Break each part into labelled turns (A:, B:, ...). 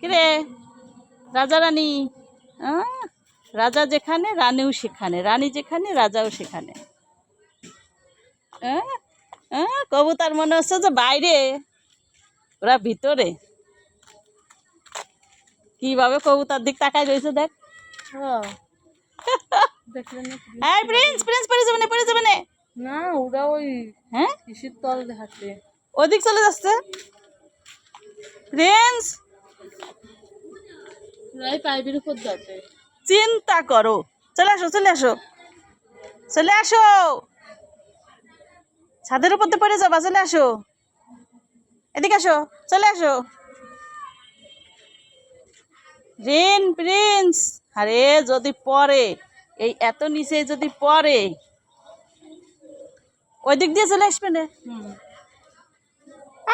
A: কিরে? রাজা রানী রাজা যেখানে রানীও সেখানে রানী যেখানে রাজাও সেখানে। কবুতার মনে হচ্ছে যে বাইরে। ওরা ভিতরে। কীভাবে কবুতার দিক তাকায় রয়েছে দেখ।
B: হ্যাঁ। দেখলেন না
A: প্রিন্স প্রিন্স পড়ে যাবে না পড়ে যাবে না।
B: না ওরা ওই
A: হ্যাঁ? ওদিক চলে যাচ্ছে। প্রিন্স!
B: পাইপের উপর
A: চিন্তা করো। চলে আসো চলে আসো। চলে আসো। ছাদের উপর পড়ে যাবা চলে আসো। এদিকে আসো চলে আসো। রিন প্রিন্স। আরে যদি পরে এই এত নিচে যদি পরে ওই দিক দিয়ে চলে আসবে না?
B: হুম।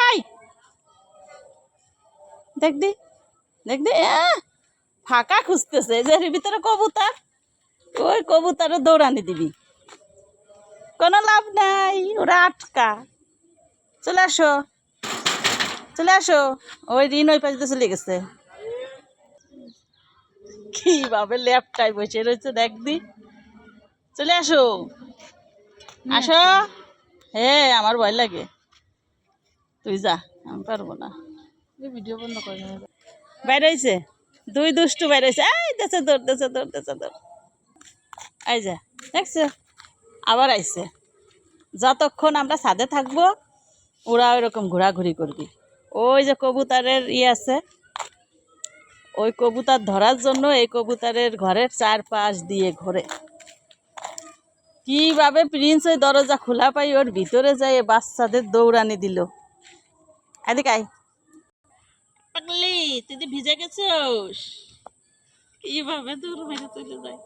A: আই! দেখ দি দেখ দি ফাঁকা খুঁজতেছে যে ভিতরে কবুতর। ওই কবুতরে দৌড়ানি দিবি। কোনো লাভ নাই ওরা আটকা। চলে আসো। চলে আসো। ওই ঋণ ওই পাশে চলে গেছে। কীভাবে ল্যাপটাই বসে রয়েছে দেখ দি। চলে আসো। আসো। হ্যাঁ আমার ভয় লাগে। তুই যা আমি পারব না।
B: ভিডিও বন্ধ করে
A: বাইরে হয়েছে দুই দুষ্টু বাইরে হয়েছে এই দেশে দৌড় দেশে দৌড় দেশে দৌড় এই যা, দেখছ? আবার আইছে। যতক্ষণ আমরা ছাদে থাকব, ওরা ওইরকম ঘোরাঘুরি করবি। ওই যে কবুতরের ইয়ে আছে, ওই কবুতর ধরার জন্য এই কবুতরের ঘরের চারপাশ দিয়ে ঘোরে। কীভাবে প্রিন্স ওই দরজা খোলা পাই, ওর ভিতরে যায় বাচ্চাদের দৌড়ানি দিল। এদিকে আয়। পাগলি তুই তো ভিজে গেছিস। কীভাবে দূর মেরে চলে যায়?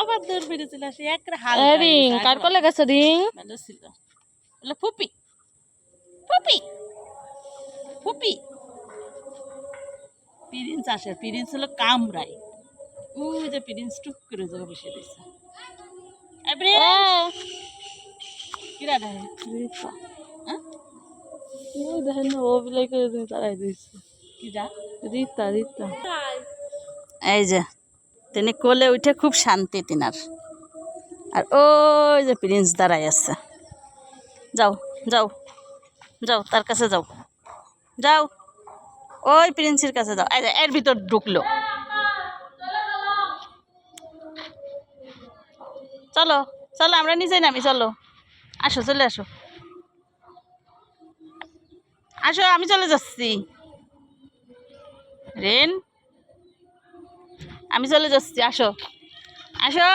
A: আবার দূর মেরে চলে আসে এক হাল
B: রিং কার কলে গেছে রিং?
A: ভালো ছিল বলে ফুপি ফুপি ফুপি। পিরিন্স আসে পিরিন্স হলো কামরাই। ওই যে পিরিন্স টুক করে যাবে বসে দিচ্ছে কিরা দেয় হ্যাঁ?
B: দেখেন ও বিলাই করে তুমি তারাই দিয়েছে রীতা রীতা
A: এই যে, তিনি কোলে উঠে খুব শান্তি তিনার। আর ওই যে প্রিন্স দাঁড়াই আছে। যাও যাও যাও, তার কাছে যাও। যাও, ওই প্রিন্সের কাছে যাও। এই যে, এর ভিতর ঢুকলো। চলো চলো, আমরা নিচে নামি, চলো। আসো, চলে আসো। আসো, আমি চলে যাচ্ছি। রেন? আমি চলে যাচ্ছি আসো। আসো!